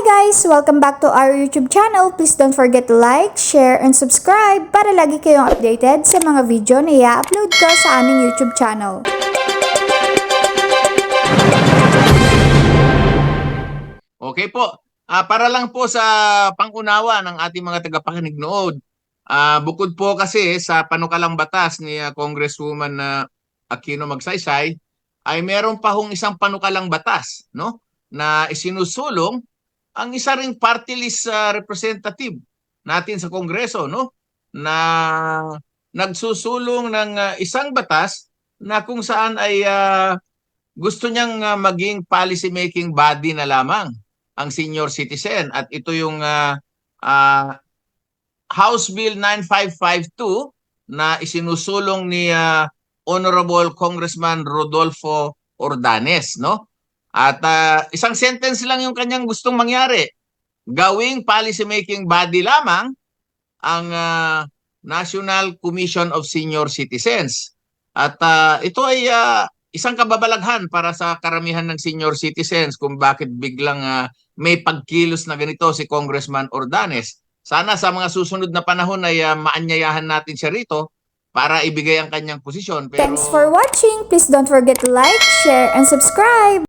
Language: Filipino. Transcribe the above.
guys! Welcome back to our YouTube channel. Please don't forget to like, share, and subscribe para lagi kayong updated sa mga video na i-upload ko sa aming YouTube channel. Okay po. Ah, para lang po sa pangunawa ng ating mga tagapakinig nood. Ah, bukod po kasi sa panukalang batas ni ah, Congresswoman na Aquino Magsaysay ay meron pa hong isang panukalang batas, no? Na isinusulong ang isa ring party list ah, representative natin sa Kongreso, no? Na nagsusulong ng ah, isang batas na kung saan ay ah, gusto niyang ah, maging policy making body na lamang ang senior citizen at ito yung ah, ah, House Bill 9552 na isinusulong ni ah, Honorable Congressman Rodolfo Ordanes no at ah, isang sentence lang yung kanyang gustong mangyari gawing policy making body lamang ang ah, National Commission of Senior Citizens at ah, ito ay ah, isang kababalaghan para sa karamihan ng senior citizens kung bakit biglang ah, may pagkilos na ganito si Congressman Ordanes. Sana sa mga susunod na panahon ay ah, maanyayahan natin siya rito para ibigay ang kanyang posisyon. Pero... Thanks for watching! Please don't forget to like, share, and subscribe!